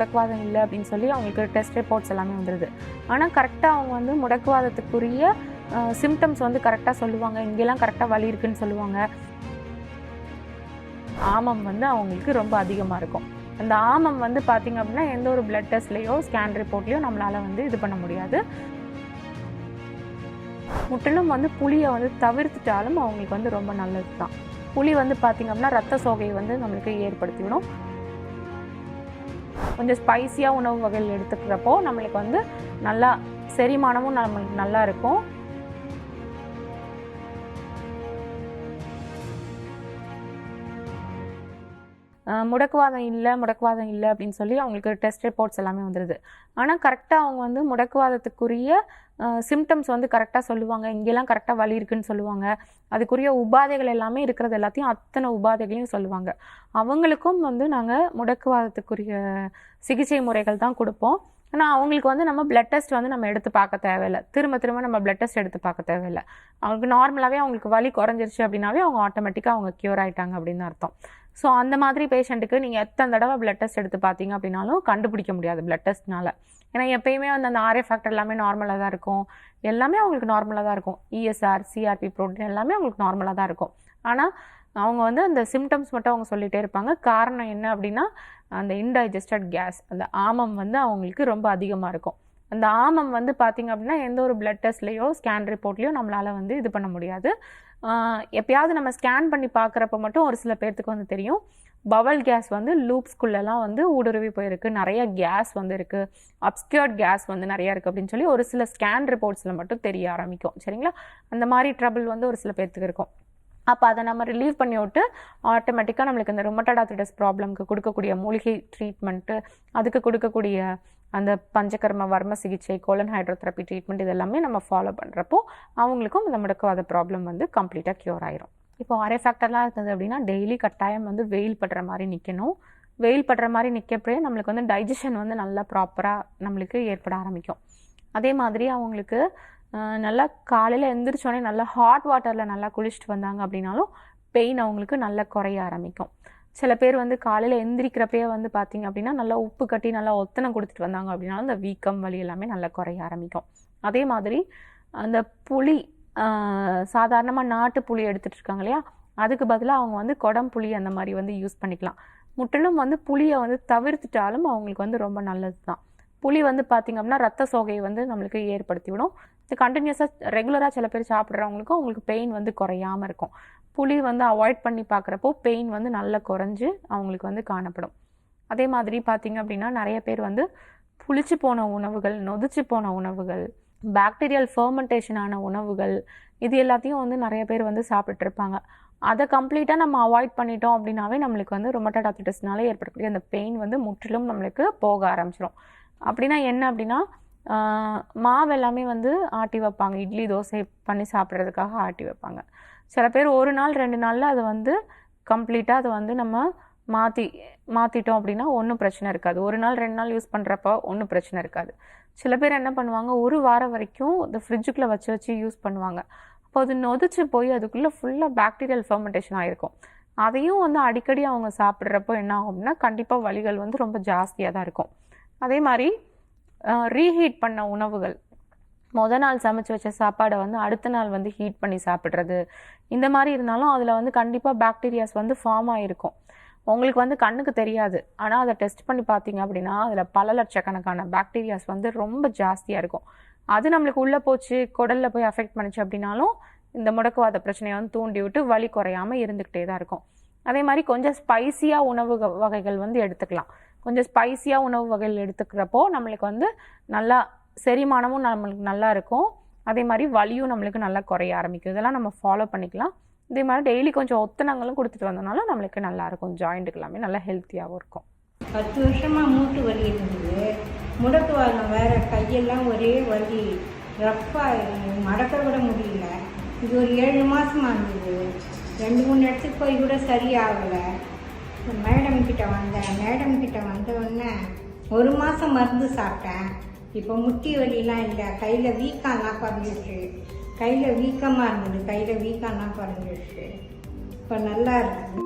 முடக்குவாதம் இல்லை அப்படின்னு சொல்லி அவங்களுக்கு டெஸ்ட் ரிப்போர்ட்ஸ் எல்லாமே வந்துடுது ஆனால் கரெக்டாக அவங்க வந்து முடக்குவாதத்துக்குரிய சிம்டம்ஸ் வந்து கரெக்டாக சொல்லுவாங்க. இங்கெல்லாம் கரெக்டாக வலி இருக்குன்னு சொல்லுவாங்க. ஆமம் வந்து அவங்களுக்கு ரொம்ப அதிகமாக இருக்கும். அந்த ஆமம் வந்து பார்த்திங்க அப்படின்னா எந்த ஒரு பிளட் டெஸ்ட்லேயோ ஸ்கேன் ரிப்போர்ட்லேயோ நம்மளால் வந்து இது பண்ண முடியாது. முற்றிலும் வந்து புளியை வந்து தவிர்த்துட்டாலும் அவங்களுக்கு வந்து ரொம்ப நல்லது தான் புளி வந்து பார்த்திங்க அப்படின்னா ரத்த சோகையை வந்து நம்மளுக்கு ஏற்படுத்திவிடும். கொஞ்சம் ஸ்பைசியாக உணவு வகைகள் எடுத்துக்கிறப்போ நம்மளுக்கு வந்து நல்லா செரிமானமும் நம்மளுக்கு நல்லா இருக்கும். முடக்குவாதம் இல்லை முடக்குவாதம் இல்லை அப்படின்னு சொல்லி அவங்களுக்கு டெஸ்ட் ரிப்போர்ட்ஸ் எல்லாமே வந்துடுது ஆனால் கரெக்டாக அவங்க வந்து முடக்குவாதத்துக்குரிய சிம்டம்ஸ் வந்து கரெக்டாக சொல்லுவாங்க. இங்கெல்லாம் கரெக்டாக வலி இருக்குன்னு சொல்லுவாங்க. அதுக்குரிய உபாதைகள் எல்லாமே இருக்கிறது எல்லாத்தையும் அத்தனை உபாதைகளையும் சொல்லுவாங்க. அவங்களுக்கும் வந்து நாங்கள் முடக்குவாதத்துக்குரிய சிகிச்சை முறைகள் தான் கொடுப்போம். ஆனால் அவங்களுக்கு வந்து நம்ம பிளட் டெஸ்ட் வந்து நம்ம எடுத்து பார்க்க தேவையில்லை. திரும்ப திரும்ப நம்ம பிளட் டெஸ்ட் எடுத்து பார்க்க தேவையில்லை. அவங்களுக்கு நார்மலாகவே அவங்களுக்கு வலி குறைஞ்சிருச்சு அப்படின்னாவே அவங்க ஆட்டோமேட்டிக்காக அவங்க க்யூர் ஆகிட்டாங்க அப்படின்னு அர்த்தம். ஸோ அந்த மாதிரி பேஷண்ட்டுக்கு நீங்கள் எத்தனை தடவை பிளட் டெஸ்ட் எடுத்து பார்த்தீங்க அப்படின்னாலும் கண்டுபிடிக்க முடியாது பிளட் டெஸ்ட்னால ஏன்னா எப்பயுமே வந்து அந்த ஆர்ஏ ஃபேக்டர் எல்லாமே நார்மலாக தான் இருக்கும். எல்லாமே அவங்களுக்கு நார்மலாக தான் இருக்கும். இஎஸ்ஆர் சிஆர்பி ப்ரோட்டீன் எல்லாமே அவங்களுக்கு நார்மலாக தான் இருக்கும். ஆனால் அவங்க வந்து அந்த சிம்டம்ஸ் மட்டும் அவங்க சொல்லிகிட்டே இருப்பாங்க. காரணம் என்ன அப்படின்னா அந்த இன்டைஜஸ்டட் கேஸ் அந்த ஆமம் வந்து அவங்களுக்கு ரொம்ப அதிகமாக இருக்கும். அந்த ஆமம் வந்து பார்த்திங்க அப்படின்னா எந்த ஒரு பிளட் டெஸ்ட்லேயோ ஸ்கேன் ரிப்போர்ட்லேயோ நம்மளால் வந்து இது பண்ண முடியாது. எப்பயாவது நம்ம ஸ்கேன் பண்ணி பார்க்குறப்ப மட்டும் ஒரு சில பேர்த்துக்கு வந்து தெரியும். பவல் கேஸ் வந்து லூப்ஸ்குள்ளெல்லாம் வந்து ஊடுருவி போயிருக்கு. நிறைய கேஸ் வந்து இருக்குது அப்ஸ்கியர்ட் கேஸ் வந்து நிறையா இருக்குது அப்படின்னு சொல்லி ஒரு சில ஸ்கேன் ரிப்போர்ட்ஸில் மட்டும் தெரிய ஆரம்பிக்கும். சரிங்களா? அந்த மாதிரி ட்ரபிள் வந்து ஒரு சில பேர்த்துக்கு இருக்கும். அப்போ அதை நம்ம ரிலீவ் பண்ணி விட்டு ஆட்டோமேட்டிக்காக நம்மளுக்கு இந்த ரொமட்டடாத்திட்டஸ் ப்ராப்ளம்க்கு கொடுக்கக்கூடிய மூலிகை ட்ரீட்மெண்ட்டு அதுக்கு கொடுக்கக்கூடிய அந்த பஞ்சகர்ம வர்ம சிகிச்சை கோலன் ஹைட்ரோதெரப்பி ட்ரீட்மெண்ட் இதெல்லாமே நம்ம ஃபாலோ பண்ணுறப்போ அவங்களுக்கும் இந்த முடக்குவாத ப்ராப்ளம் வந்து கம்ப்ளீட்டாக க்யூர் ஆயிரும். இப்போ அரை ஃபேக்டர்லாம் இருந்தது அப்படின்னா டெய்லி கட்டாயம் வந்து வெயில் படுற மாதிரி நிற்கணும் வெயில் படுற மாதிரி நிற்கப்பவே நம்மளுக்கு வந்து டைஜஷன் வந்து நல்லா ப்ராப்பராக நம்மளுக்கு ஏற்பட ஆரம்பிக்கும். அதே மாதிரி அவங்களுக்கு நல்லா காலையில் எந்திரிச்சோடனே நல்லா ஹாட் வாட்டரில் நல்லா குளிச்சுட்டு வந்தாங்க அப்படின்னாலும் பெயின் அவங்களுக்கு நல்லா குறைய ஆரம்பிக்கும். சில பேர் வந்து காலையில் எந்திரிக்கிறப்பயே வந்து பார்த்திங்க அப்படின்னா நல்லா உப்பு கட்டி நல்லா ஒத்தனை கொடுத்துட்டு வந்தாங்க அப்படின்னாலும் அந்த வீக்கம் வலி எல்லாமே நல்லா குறைய ஆரம்பிக்கும். அதே மாதிரி அந்த புளி சாதாரணமாக நாட்டு புளி எடுத்துகிட்டு இருக்காங்க இல்லையா? அதுக்கு பதிலாக அவங்க வந்து குடம் புளி அந்த மாதிரி வந்து யூஸ் பண்ணிக்கலாம். முற்றிலும் வந்து புளியை வந்து தவிர்த்துட்டாலும் அவங்களுக்கு வந்து ரொம்ப நல்லது தான் புளி வந்து பார்த்திங்க அப்படின்னா ரத்த சோகையை வந்து நம்மளுக்கு ஏற்படுத்தி விடும். இது கண்டினியூஸாக ரெகுலராக சில பேர் சாப்பிட்றவங்களுக்கும் அவங்களுக்கு பெயின் வந்து குறையாமல் இருக்கும். புளி வந்து அவாய்ட் பண்ணி பார்க்குறப்போ பெயின் வந்து நல்லா குறைஞ்சி அவங்களுக்கு வந்து காணப்படும். அதே மாதிரி பார்த்திங்க அப்படின்னா நிறைய பேர் வந்து புளிச்சு போன உணவுகள் நொதிச்சு போன உணவுகள் பாக்டீரியல் ஃபர்மெண்டேஷன் ஆன உணவுகள் இது எல்லாத்தையும் வந்து நிறைய பேர் வந்து சாப்பிட்ருப்பாங்க அதை கம்ப்ளீட்டாக நம்ம அவாய்ட் பண்ணிட்டோம் அப்படின்னாவே நம்மளுக்கு வந்து ரொமட்டட் ஆர்த்திட்டிஸ்னால ஏற்படக்கூடிய அந்த பெயின் வந்து முற்றிலும் நம்மளுக்கு போக ஆரம்பிச்சிடும் அப்படின்னா என்ன அப்படின்னா மாவு எல்லாமே வந்து ஆட்டி வைப்பாங்க. இட்லி தோசை பண்ணி சாப்பிட்றதுக்காக ஆட்டி வைப்பாங்க. சில பேர் ஒரு நாள் ரெண்டு நாளில் அதை வந்து கம்ப்ளீட்டாக அதை வந்து நம்ம மாற்றி மாற்றிட்டோம் அப்படின்னா ஒன்றும் பிரச்சனை இருக்காது. ஒரு நாள் ரெண்டு நாள் யூஸ் பண்ணுறப்ப ஒன்றும் பிரச்சனை இருக்காது. சில பேர் என்ன பண்ணுவாங்க ஒரு வாரம் வரைக்கும் இந்த ஃப்ரிட்ஜுக்குள்ளே வச்சு வச்சு யூஸ் பண்ணுவாங்க. அப்போ அது நொதிச்சு போய் அதுக்குள்ளே ஃபுல்லாக பாக்டீரியல் ஃபர்மெண்டேஷன் ஆகிருக்கும் அதையும் வந்து அடிக்கடி அவங்க சாப்பிட்றப்போ என்ன ஆகும் அப்படின்னா கண்டிப்பாக வலிகள் வந்து ரொம்ப ஜாஸ்தியாக தான் இருக்கும். அதே மாதிரி ரீஹீட் பண்ண உணவுகள். மொதல் நாள் சமைச்சு வச்ச சாப்பாடை வந்து அடுத்த நாள் வந்து ஹீட் பண்ணி சாப்பிட்றது. இந்த மாதிரி இருந்தாலும் அதில் வந்து கண்டிப்பாக பாக்டீரியாஸ் வந்து ஃபார்ம் ஆகிருக்கும் உங்களுக்கு வந்து கண்ணுக்கு தெரியாது. ஆனால் அதை டெஸ்ட் பண்ணி பார்த்தீங்க அப்படின்னா அதில் பல லட்சக்கணக்கான பாக்டீரியாஸ் வந்து ரொம்ப ஜாஸ்தியாக இருக்கும். அது நம்மளுக்கு உள்ளே போச்சு குடலில் போய் அஃபெக்ட் பண்ணுச்சு அப்படின்னாலும் இந்த முடக்குவாத பிரச்சனையை வந்து தூண்டி விட்டு வலி குறையாமல் இருந்துக்கிட்டே தான் இருக்கும். அதே மாதிரி கொஞ்சம் ஸ்பைசியாக உணவு வகைகள் வந்து எடுத்துக்கலாம். கொஞ்சம் ஸ்பைசியாக உணவு வகைகள் எடுத்துக்கிறப்போ நம்மளுக்கு வந்து நல்லா செரிமானமும் நம்மளுக்கு நல்லா இருக்கும். அதே மாதிரி வலியும் நம்மளுக்கு நல்லா குறைய ஆரம்பிக்கும். இதெல்லாம் நம்ம ஃபாலோ பண்ணிக்கலாம். இதே மாதிரி டெய்லி கொஞ்சம் ஒத்தனங்களும் கொடுத்துட்டு வந்தோம்னால நம்மளுக்கு நல்லா இருக்கும். ஜாயிண்ட்டுக்கு எல்லாமே நல்லா ஹெல்த்தியாகவும் இருக்கும். பத்து வருஷமாக மூட்டு வலி இருந்தது. முடக்குவாதம் வேற கையெல்லாம் ஒரே வலி. ரஃப்பாக மடக்க விட முடியல. இது ஒரு ஏழு மாதமாக இருந்தது. ரெண்டு மூணு இடத்துக்கு போய் கூட சரியாகலை. மேடம் கிட்ட வந்தேன். மேடம் கிட்ட வந்த உடனே ஒரு மாதம் மருந்து சாப்பிட்டேன். இப்போ முட்டி வலிலாம் இல்லை. கையில் வீக்கம்லாம் குறைஞ்சிருச்சு கையில் வீக்கமாக இருந்தது. கையில் வீக்கம்லாம் குறைஞ்சிருச்சு இப்போ நல்லா இருக்குது